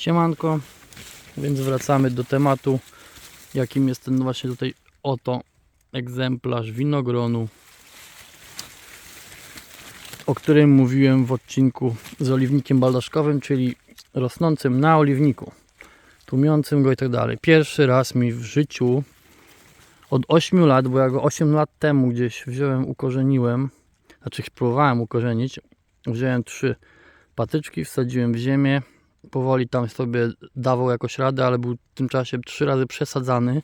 Siemanko, więc wracamy do tematu, jakim jest ten właśnie tutaj oto egzemplarz winogronu, o którym mówiłem w odcinku z oliwnikiem baldaszkowym, czyli rosnącym na oliwniku, tłumiącym go i tak dalej. Pierwszy raz mi w życiu od 8 lat, bo ja go 8 lat temu gdzieś wziąłem, ukorzeniłem, znaczy próbowałem ukorzenić, wziąłem trzy patyczki, wsadziłem w ziemię, powoli tam sobie dawał jakoś radę, ale był w tym czasie trzy razy przesadzany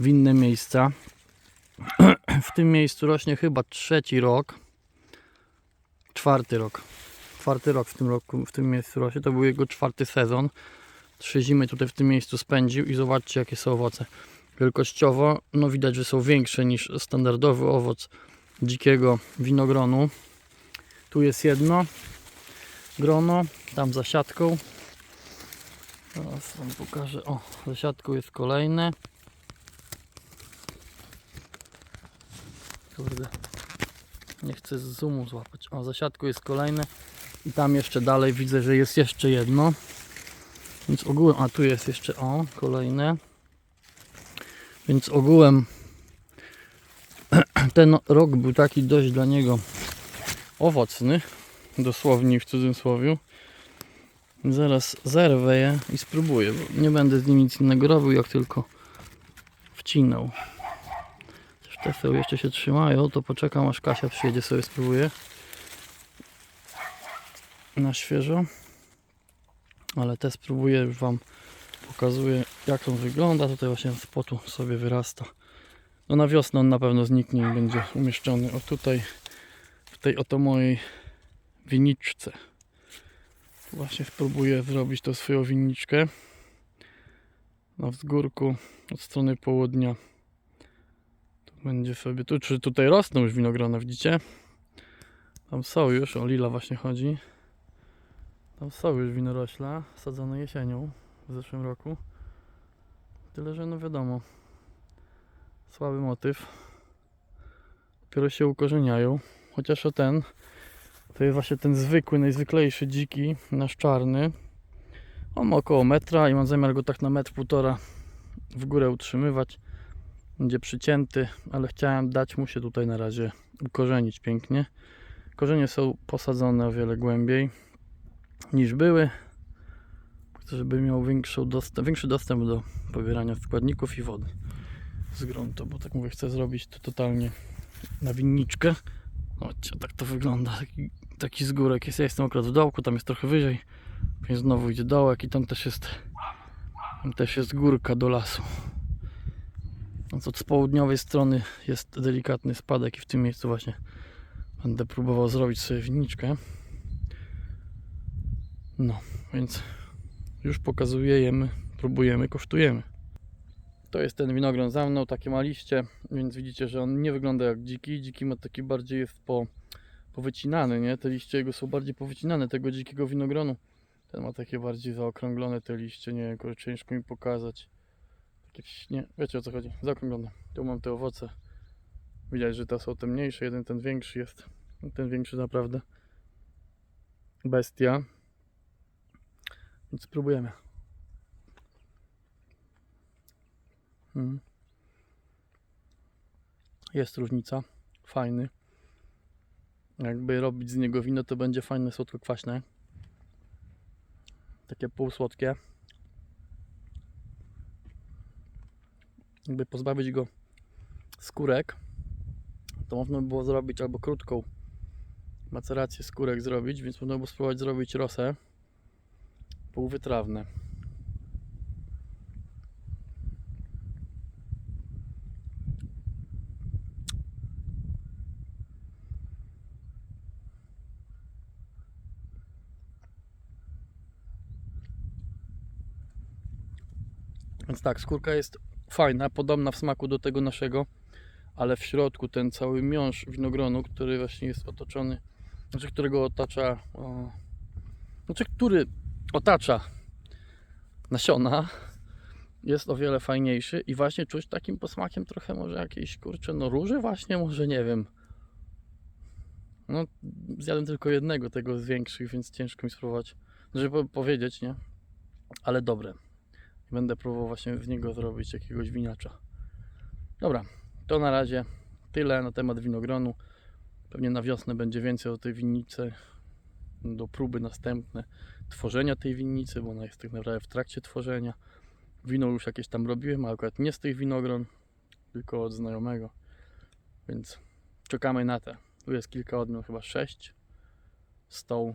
w inne miejsca. W tym miejscu rośnie chyba trzeci rok, czwarty rok. Czwarty rok w tym roku, w tym miejscu rośnie. To był jego czwarty sezon. Trzy zimy tutaj w tym miejscu spędził i zobaczcie jakie są owoce. Wielkościowo, no widać, że są większe niż standardowy owoc dzikiego winogronu. Tu jest jedno grono, tam za siatką. Teraz wam pokażę. O, za siatką jest kolejne. Kurde. Nie chcę z zoomu złapać. O, za siatką jest kolejne. I tam jeszcze dalej widzę, że jest jeszcze jedno. Więc ogółem, a tu jest jeszcze, o, kolejne. Więc ogółem ten rok był taki dość dla niego owocny, dosłownie w cudzysłowie. Zaraz zerwę je i spróbuję, bo nie będę z nim nic innego robił, jak tylko wcinał. Te są jeszcze się trzymają, to poczekam aż Kasia przyjedzie, sobie spróbuję. Na świeżo. Ale te spróbuję, już Wam pokazuję jak on wygląda. Tutaj właśnie z potu sobie wyrasta. No na wiosnę on na pewno zniknie i będzie umieszczony o tutaj, w tej oto mojej winniczce. Właśnie spróbuję zrobić tą swoją winniczkę na wzgórku od strony południa. Tu będzie sobie, tu czy tutaj rosną już winogrona, widzicie? Tam są już, o lila właśnie chodzi. Tam są już winorośla sadzone jesienią w zeszłym roku. Tyle, że no wiadomo, słaby motyw. Dopiero się ukorzeniają. Chociaż o ten, to jest właśnie ten zwykły, najzwyklejszy dziki, nasz czarny. On ma około metra i mam zamiar go tak na metr półtora w górę utrzymywać. Będzie przycięty, ale chciałem dać mu się tutaj na razie ukorzenić pięknie. Korzenie są posadzone o wiele głębiej niż były, żeby miał dostęp, większy dostęp do pobierania składników i wody z gruntu, bo tak mówię, chcę zrobić to totalnie na winniczkę. Zobaczcie, tak to wygląda. Taki, taki zgórek jest. Ja jestem akurat w dołku, tam jest trochę wyżej. Więc znowu idzie dołek i tam też jest tam też jest górka do lasu. Więc od z południowej strony jest delikatny spadek i w tym miejscu właśnie będę próbował zrobić sobie winniczkę. No, więc już pokazuję, jemy, próbujemy, kosztujemy. To jest ten winogron za mną, takie ma liście, więc widzicie, że on nie wygląda jak dziki. Dziki ma taki bardziej jest po, powycinany, nie? Te liście jego są bardziej powycinane, tego dzikiego winogronu. Ten ma takie bardziej zaokrąglone te liście, nie wiem, ciężko mi pokazać. Takie, nie, wiecie o co chodzi, zaokrąglone. Tu mam te owoce. Widać, że te są te mniejsze, jeden ten większy jest. Ten większy naprawdę bestia. Więc spróbujemy. Mm. Jest różnica. Fajny. Jakby robić z niego wino, to będzie fajne, słodko-kwaśne. Takie półsłodkie. Jakby pozbawić go skórek, to można by było zrobić albo krótką macerację skórek zrobić, więc można było spróbować zrobić rosę półwytrawne. Więc tak, skórka jest fajna, podobna w smaku do tego naszego, ale w środku ten cały miąższ winogronu, który właśnie jest otoczony, znaczy którego otacza, o, znaczy który otacza nasiona, jest o wiele fajniejszy i właśnie czuć takim posmakiem trochę może jakiejś kurczę, no róży właśnie, może nie wiem. No, zjadłem tylko jednego tego z większych, więc ciężko mi spróbować, żeby powiedzieć, nie? ale dobre. Będę próbował właśnie z niego zrobić jakiegoś winiacza. Dobra, to na razie tyle na temat winogronu. Pewnie na wiosnę będzie więcej o tej winnicy. Do próby następne tworzenia tej winnicy, bo ona jest tak naprawdę w trakcie tworzenia. Wino już jakieś tam robiłem, ale akurat nie z tych winogron, tylko od znajomego. Więc czekamy na te. Tu jest kilka odmian, chyba sześć. Stoł.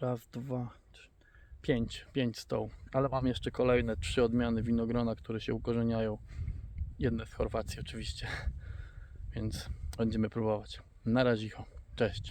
Raz, dwa, trzy, pięć. Pięć stoł. Ale mam jeszcze kolejne trzy odmiany winogrona, które się ukorzeniają. Jedne z Chorwacji oczywiście. Więc będziemy próbować. Na razie. Cześć.